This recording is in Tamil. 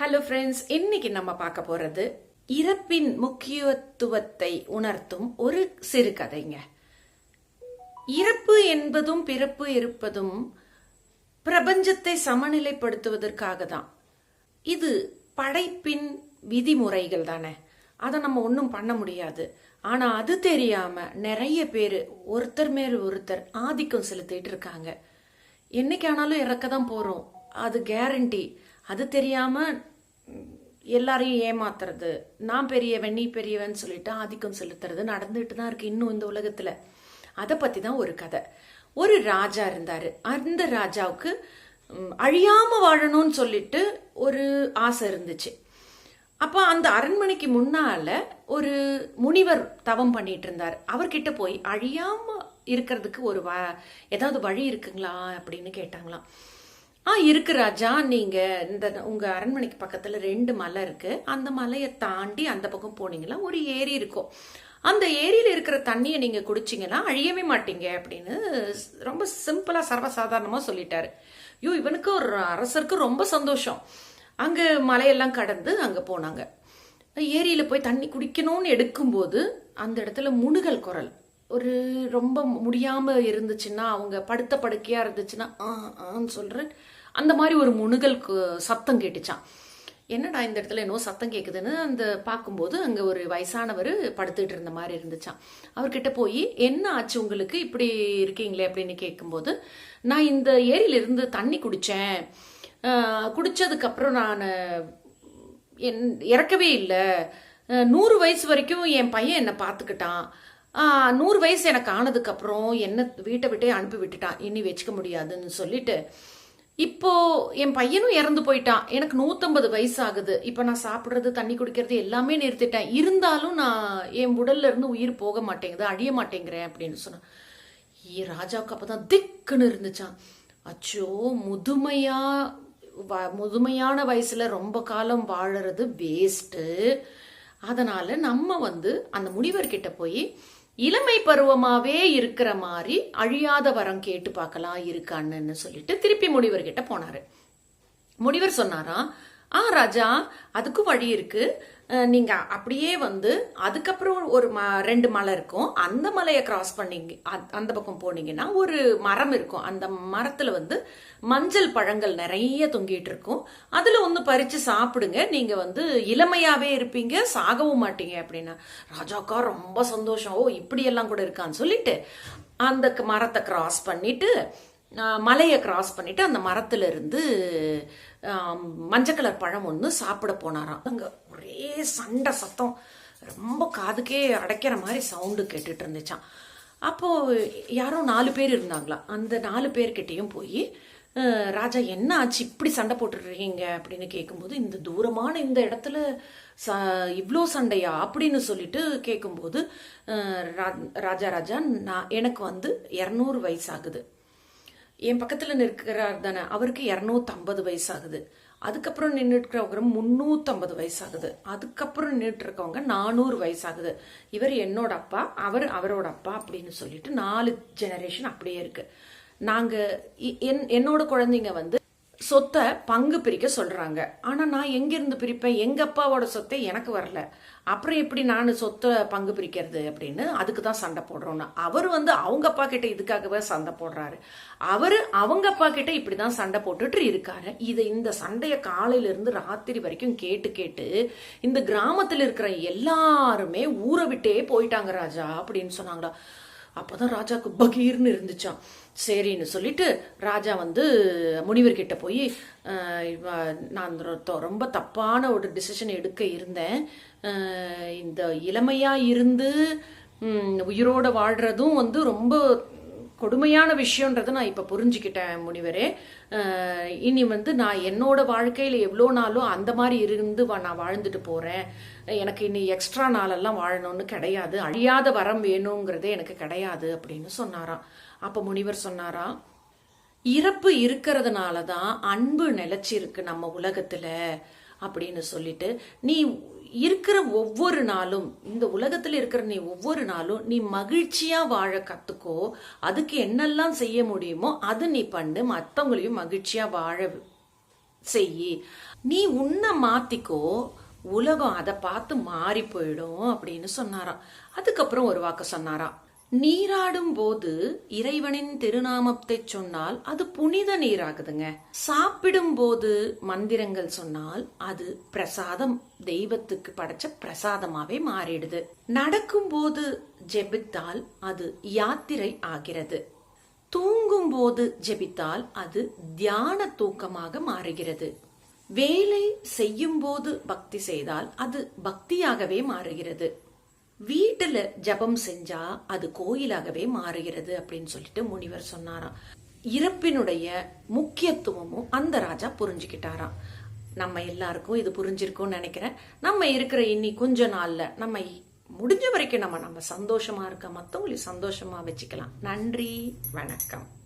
ஹலோ ஃப்ரெண்ட்ஸ் இன்னைக்கு நம்ம பார்க்க போறது இறப்பின் முக்கியத்துவத்தை உணர்த்தும் ஒரு சிறுகதைங்க இறப்பு என்பதும் பிறப்பு இருப்பதும் பிரபஞ்சத்தை சமநிலைப்படுத்துவதற்காக தான். இது படைப்பின் விதிமுறைகள் தானே. அதை நம்ம ஒன்றும் பண்ண முடியாது. ஆனால் அது தெரியாம நிறைய பேர் ஒருத்தர் மேல் ஒருத்தர் ஆதிக்கம் செலுத்திட்டு இருக்காங்க. என்னைக்கு ஆனாலும் இறக்க தான் போறோம். அது கேரண்டி அது தெரியாமல் எல்லாரையும் ஏமாத்துறது. நான் பெரியவன் நீ பெரியவன் சொல்லிட்டு ஆதிக்கம் செலுத்துறது நடந்துட்டு தான் இருக்கு இன்னும் இந்த உலகத்துல. அதை பத்தி தான் ஒரு கதை. ஒரு ராஜா இருந்தாரு. அந்த ராஜாவுக்கு அழியாம வாழணும்னு சொல்லிட்டு ஒரு ஆசை இருந்துச்சு. அப்ப அந்த அரண்மனைக்கு முன்னால ஒரு முனிவர் தவம் பண்ணிட்டு இருந்தார். அவர்கிட்ட போய் அழியாம இருக்கிறதுக்கு ஒரு வ ஏதாவது வழி இருக்குங்களா? அப்படின்னு கேட்டாங்களாம். ஆ இருக்கு ராஜா. நீங்க இந்த உங்க அரண்மனைக்கு பக்கத்துல ரெண்டு மலை இருக்கு. அந்த மலையை தாண்டி அந்த பக்கம் போனீங்கன்னா ஒரு ஏரி இருக்கும். அந்த ஏரியில இருக்கிற தண்ணியை நீங்க குடிச்சிங்கன்னா அழியவே மாட்டீங்க அப்படின்னு ரொம்ப சிம்பிளா சர்வசாதாரணமா சொல்லிட்டாரு. ஐயோ இவனுக்கு ஒரு அரசருக்கு ரொம்ப சந்தோஷம். அங்க மலையெல்லாம் கடந்து அங்க போனாங்க. ஏரியில போய் தண்ணி குடிக்கணும்னு எடுக்கும்போது அந்த இடத்துல முணுகல் குரல். ஒரு ரொம்ப முடியாமல் இருந்துச்சுன்னா அவங்க படுத்த படுக்கையாக இருந்துச்சுன்னா ஆ ஆன்னு சொல்கிறேன் அந்த மாதிரி ஒரு முணுகல் கு- சத்தம் கேட்டுச்சான் என்னடா இந்த இடத்துல என்னோ சத்தம் கேட்குதுன்னு அந்த பார்க்கும்போது அங்கே ஒரு வயசானவர் படுத்துட்டு இருந்த மாதிரி இருந்துச்சான் அவர்கிட்ட போய் என்ன ஆச்சு உங்களுக்கு? இப்படி இருக்கீங்களே? அப்படின்னு கேட்கும்போது நான் இந்த ஏரியிலிருந்து தண்ணி குடித்தேன் குடித்ததுக்கப்புறம் நான் என் இறக்கவே இல்லை. நூறு வயசு வரைக்கும் என் பையன் என்னை பார்த்துக்கிட்டான். நூறு வயசு எனக்கு ஆனதுக்கப்புறம் என்ன வீட்டை விட்டே அனுப்பி விட்டுட்டான். இனி வச்சுக்க முடியாதுன்னு சொல்லிட்டு இப்போ என் பையனும் இறந்து போயிட்டான். எனக்கு நூத்தம்பது வயசு ஆகுது இப்போ நான் சாப்பிட்றது தண்ணி குடிக்கிறது எல்லாமே நிறுத்திட்டேன். இருந்தாலும் நான் என் உடல்ல இருந்து உயிர் போக மாட்டேங்குது அழிய மாட்டேங்கிறேன் அப்படின்னு சொன்னான். ஏ ராஜாவுக்கு அப்பதான் திக்குன்னு இருந்துச்சான் அச்சோ முதுமையா வ- முதுமையான வயசுல ரொம்ப காலம் வாழறது வேஸ்ட்டு அதனால நம்ம வந்து அந்த முனிவர்கிட்ட போய் இளமை பருவமாவே இருக்கிற மாதிரி அழியாத வரம் கேட்டு பார்க்கலாம் இருக்கான்னு சொல்லிட்டு திருப்பி முனிவர்கிட்ட போனாரு. முனிவர் சொன்னாராம் ஆ ராஜா அதுக்கும் வழி இருக்கு. நீங்க அப்படியே வந்து அதுக்கப்புறம் ஒரு ம ரெண்டு மலை இருக்கும். அந்த மலையை கிராஸ் பண்ணீங்க அந்த பக்கம் போனீங்கன்னா ஒரு மரம் இருக்கும். அந்த மரத்துல வந்து மஞ்சள் பழங்கள் நிறைய தொங்கிட்டு இருக்கும். அதுல ஒன்று பறிச்சு சாப்பிடுங்க. நீங்க வந்து இளமையாவே இருப்பீங்க சாகவும் மாட்டீங்க அப்படின்னா. ராஜாக்கா ரொம்ப சந்தோஷம். ஓ இப்படியெல்லாம் கூட இருக்கான்னு சொல்லிட்டு அந்த மரத்தை கிராஸ் பண்ணிட்டு மலையை கிராஸ் பண்ணிட்டு அந்த மரத்துல இருந்து மஞ்சள் கலர் பழம் ஒன்று சாப்பிட போனாராம். அங்கே ஒரே சண்டை சத்தம். ரொம்ப காதுக்கே அடைக்கிற மாதிரி சவுண்டு கேட்டுட்டு இருந்துச்சான் அப்போது யாரோ நாலு பேர் இருந்தாங்களாம். அந்த நாலு பேர்கிட்டையும் போய் ராஜா என்ன ஆச்சு? இப்படி சண்டை போட்டுருக்கீங்க அப்படின்னு கேட்கும்போது இந்த தூரமான இந்த இடத்துல ச இவ்வளோ சண்டையா? அப்படின்னு சொல்லிட்டு கேட்கும்போது ரா- ராஜா ராஜா நான் எனக்கு வந்து இரநூறு வயசாகுது. என் பக்கத்தில் நிற்கிறார் தானே அவருக்கு இரநூத்தம்பது வயசாகுது. அதுக்கப்புறம் நின்றுட்டுருக்கிறவங்க முந்நூற்றம்பது வயசாகுது. அதுக்கப்புறம் நின்றுட்டுருக்கவங்க நானூறு வயசாகுது. இவர் என்னோட அப்பா அவர் அவரோட அப்பா அப்படின்னு சொல்லிட்டு நாலு ஜெனரேஷன் அப்படியே இருக்குது நாங்கள் இ- என் என்னோட குழந்தைங்க வந்து சொத்தை பங்கு பிரிக்க சொல்றாங்க. ஆனா நான் எங்கேருந்து பிரிப்பேன்? எங்க அப்பாவோட சொத்தை எனக்கு வரல. அப்புறம் எப்படி நான் சொத்தை பங்கு பிரிக்கிறது அப்படின்னு அதுக்கு தான் சண்டை போடுறோன்னு அவர் வந்து அவங்க அப்பா கிட்ட இதுக்காகவே சண்டை போடுறாரு. அவரு அவங்க அப்பா கிட்ட இப்படிதான் சண்டை போட்டுட்டு இருக்காரு. இதை இந்த சண்டைய காலையில இருந்து ராத்திரி வரைக்கும் கேட்டு கேட்டு இந்த கிராமத்தில் இருக்கிற எல்லாருமே ஊரை விட்டே போயிட்டாங்க ராஜா அப்படின்னு சொன்னாங்களா. அப்போதான் ராஜாவுக்கு பகீர்னு இருந்துச்சான் சரின்னு சொல்லிட்டு ராஜா வந்து முனிவர்கிட்ட போய் நான் ரொம்ப தப்பான ஒரு டிசிஷன் எடுக்க இருந்தேன். இந்த இளமையா இருந்து உயிரோட வாழ்றதும் வந்து ரொம்ப கொடுமையான விஷயன்றதை நான் இப்போ புரிஞ்சுக்கிட்டேன் முனிவரே. இனி வந்து நான் என்னோட வாழ்க்கையில் எவ்வளோ நாளும் அந்த மாதிரி இருந்து வா- நான் வாழ்ந்துட்டு போகிறேன் எனக்கு இனி எக்ஸ்ட்ரா நாளெல்லாம் வாழணும்னு கிடையாது. அழியாத வரம் வேணுங்கிறதே எனக்கு கிடையாது அப்படின்னு சொன்னாராம். அப்போ முனிவர் சொன்னாராம் இறப்பு இருக்கிறதுனால தான் அன்பு நிலைச்சிருக்கு நம்ம உலகத்தில் அப்படின்னு சொல்லிட்டு நீ இருக்கிற ஒவ்வொரு நாளும் இந்த உலகத்துல இருக்கிற நீ ஒவ்வொரு நாளும் நீ மகிழ்ச்சியா வாழ கத்துக்கோ அதுக்கு என்னெல்லாம் செய்ய முடியுமோ அது நீ பண்ணு மத்தவங்களையும் மகிழ்ச்சியா வாழ செய்யி. நீ உன்னை மாத்திக்கோ உலகம் அதை பார்த்து மாறி போயிடும் அப்படின்னு சொன்னாராம். அதுக்கப்புறம் ஒரு வாக்கு சொன்னாராம். நீராடும் போது இறைவனின் திருநாமத்தை சொன்னால் அது புனித நீராகுதுங்க. சாப்பிடும் போது மந்திரங்கள் சொன்னால் அது பிரசாதம். தெய்வத்துக்கு படைச்ச பிரசாதமாவே மாறிடுது. நடக்கும் போது ஜெபித்தால் அது யாத்திரை ஆகிறது. தூங்கும் போது ஜெபித்தால் அது தியான தூக்கமாக மாறுகிறது. வேலை செய்யும் போது பக்தி செய்தால் அது பக்தியாகவே மாறுகிறது. வீட்டுல ஜபம் செஞ்சா அது கோயிலாகவே மாறுகிறது அப்படின்னு சொல்லிட்டு முனிவர் சொன்னாராம். இறப்பினுடைய முக்கியத்துவமும் அந்த ராஜா புரிஞ்சுக்கிட்டாராம். நம்ம எல்லாருக்கும் இது புரிஞ்சிருக்கும்னு நினைக்கிறேன். நம்ம இருக்கிற இன்னி கொஞ்ச நாள்ல நம்ம முடிஞ்ச வரைக்கும் நம்ம நம்ம சந்தோஷமா இருக்க மத்தவங்களையும் சந்தோஷமா வச்சுக்கலாம். நன்றி வணக்கம்.